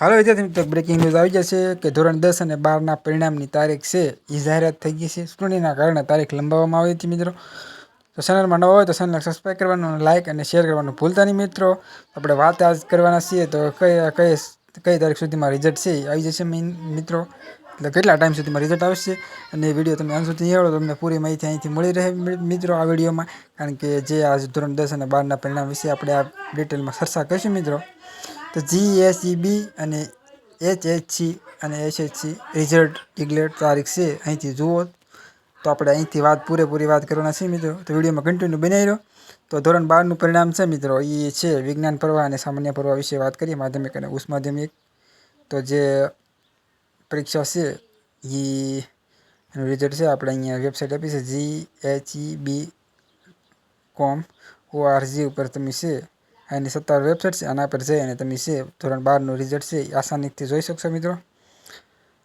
હવે વિદ્યાર્થી મિત્રો બ્રેકિંગ ન્યૂઝ આવી જશે કે ધોરણ દસ અને બારના પરિણામની તારીખ છે એ જાહેરાત થઈ ગઈ છે. ચૂંટણીના કારણે તારીખ લંબાવવામાં આવી હતી મિત્રો. તો ચેનલમાં નવો હોય તો ચેનલને સબસ્ક્રાઈબ કરવાનું લાઇક અને શેર કરવાનું ભૂલતા નહીં મિત્રો. આપણે વાત આજ કરવાના છીએ તો કઈ કઈ કઈ તારીખ સુધીમાં રિઝલ્ટ છે આવી જશે મિત્રો. એટલે કેટલા ટાઈમ સુધીમાં રિઝલ્ટ આવશે અને વીડિયો તમે અંત સુધી નિહાળો તમને પૂરી માહિતી અહીંથી મળી રહે મિત્રો આ વિડીયોમાં. કારણ કે જે આજ ધોરણ દસ અને બારના પરિણામ વિશે આપણે આ ડિટેલમાં ચર્ચા કરીશું મિત્રો. તો જી એસ બી અને એચ એચસી અને એસએચસી રિઝલ્ટ ડિક્લેર તારીખ છે. અહીંથી જુઓ તો આપણે અહીંથી વાત પૂરેપૂરી વાત કરવાના છે મિત્રો. તો વિડીયોમાં કન્ટિન્યુ બનાવી રહ્યો. તો ધોરણ બારનું પરિણામ છે મિત્રો. એ છે વિજ્ઞાન પ્રવાહ અને સામાન્ય પ્રવાહ વિશે વાત કરીએ. માધ્યમિક અને ઉચ્ચ માધ્યમિક. તો જે પરીક્ષા છે એ એનું રિઝલ્ટ છે. આપણે અહીંયા વેબસાઇટ આપી છે. જી એચ ઈ બી કોમ ઓઆરજી ઉપર તમે છે એની સત્તાવાર વેબસાઇટ છે, આના પર જઈ અને તમે છે ધોરણ બારનું રિઝલ્ટ છે આસાનીથી જોઈ શકશો મિત્રો.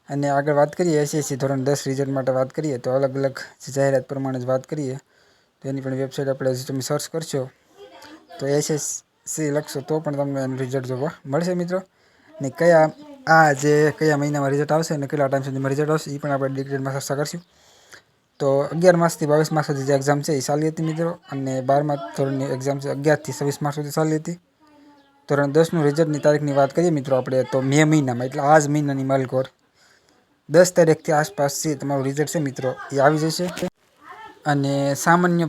અને આગળ વાત કરીએ એસએસસી ધોરણ દસ રિઝલ્ટ માટે વાત કરીએ, તો અલગ અલગ જાહેરાત પ્રમાણે જ વાત કરીએ, તો એની પણ વેબસાઇટ આપણે તમે સર્ચ કરશો, તો એસએસસી લખશો તો પણ તમને એનું રિઝલ્ટ જોવા મળશે મિત્રો. ને કયા, આ જે કયા મહિનામાં રિઝલ્ટ આવશે અને કેટલા ટાઈમ સુધીમાં રિઝલ્ટ આવશે એ પણ આપણે ડિટેલમાં ચર્ચા કરશું. તો અગિયાર માસથી બાવીસ માસ સુધી જે એક્ઝામ છે એ ચાલી હતી મિત્રો. અને બારમા ધોરણની એક્ઝામ છે અગિયારથી છવ્વીસ માસ સુધી ચાલી હતી. ધોરણ દસનું રિઝલ્ટની તારીખની વાત કરીએ મિત્રો આપણે, તો મે મહિનામાં, એટલે આ જ મહિનાની માલકોર દસ તારીખથી આસપાસ છે તમારું રિઝલ્ટ છે મિત્રો, એ આવી જશે. અને સામાન્ય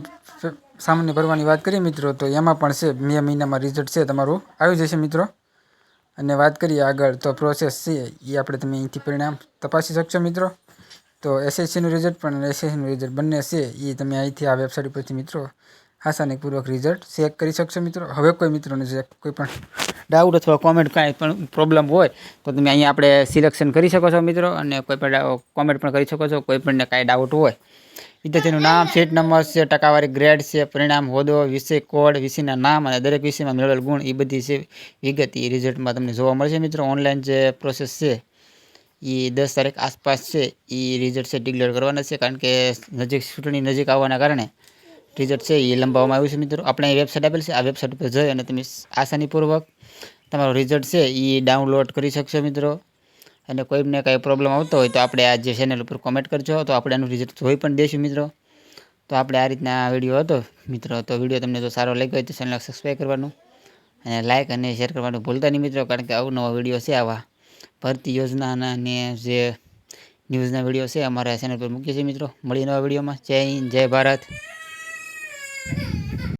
સામાન્ય ભરવાની વાત કરીએ મિત્રો, તો એમાં પણ છે મે મહિનામાં રિઝલ્ટ છે તમારું, આવી જશે મિત્રો. અને વાત કરીએ આગળ, તો પ્રોસેસ છે એ આપણે તમે અહીંથી પરિણામ તપાસી શકશો મિત્રો. તો એસએસસીનું રિઝલ્ટ પણ એસએસસીનું રિઝલ્ટ બંને છે એ તમે અહીંથી આ વેબસાઇટ ઉપરથી મિત્રો આસાનીપૂર્વક રિઝલ્ટ ચેક કરી શકશો મિત્રો. હવે કોઈ મિત્રોને જે કોઈ પણ ડાઉટ અથવા કોમેન્ટ કાંઈ પણ પ્રોબ્લેમ હોય, તો તમે અહીંયા આપણે સિલેક્શન કરી શકો છો મિત્રો અને કોઈ પણ કોમેન્ટ પણ કરી શકો છો, કોઈ પણને કાંઈ ડાઉટ હોય. વિદ્યાર્થીનું નામ સીટ નંબર છે, ટકાવારી ગ્રેડ છે, પરિણામ હોદ્દો, વિષય કોડ વિષયના નામ અને દરેક વિષયમાં મેળવેલ ગુણ એ બધી છે વિગત એ રિઝલ્ટમાં તમને જોવા મળશે મિત્રો. ઓનલાઈન જે પ્રોસેસ છે એ દસ તારીખ આસપાસ છે એ રિઝલ્ટ છે ડિક્લેર કરવાના છે, કારણ કે નજીક ચૂંટણી નજીક આવવાના કારણે રિઝલ્ટ છે એ લંબાવવામાં આવ્યું છે મિત્રો. આપણે અહીં વેબસાઇટ આપેલ છે, આ વેબસાઇટ પર જઈ અને તમે આસાનીપૂર્વક તમારું રિઝલ્ટ છે એ ડાઉનલોડ કરી શકશો મિત્રો. અને કોઈને કાંઈ પ્રોબ્લેમ આવતો હોય તો આપણે આ જે ચેનલ ઉપર કોમેન્ટ કરજો, તો આપણે એનું રિઝલ્ટ જોઈ પણ દઈશું મિત્રો. તો આપણે આ રીતના વીડિયો હતો મિત્રો, તો વીડિયો તમને જો સારો લાગ્યો હોય તો ચેનલ સબસ્ક્રાઈબ કરવાનું. અને લાઇક અને શેર કરવાનું ભૂલતા નહીં મિત્રો, કારણ કે આવું નવા વીડિયો છે આવા. ભરતી યોજનાના ને જે ન્યૂઝના વીડિયો છે, અમારા ચેનલ પર મૂકીએ છીએ મિત્રો. મળીએ નવા વિડીયોમાં. જય હિન્દ, જય ભારત.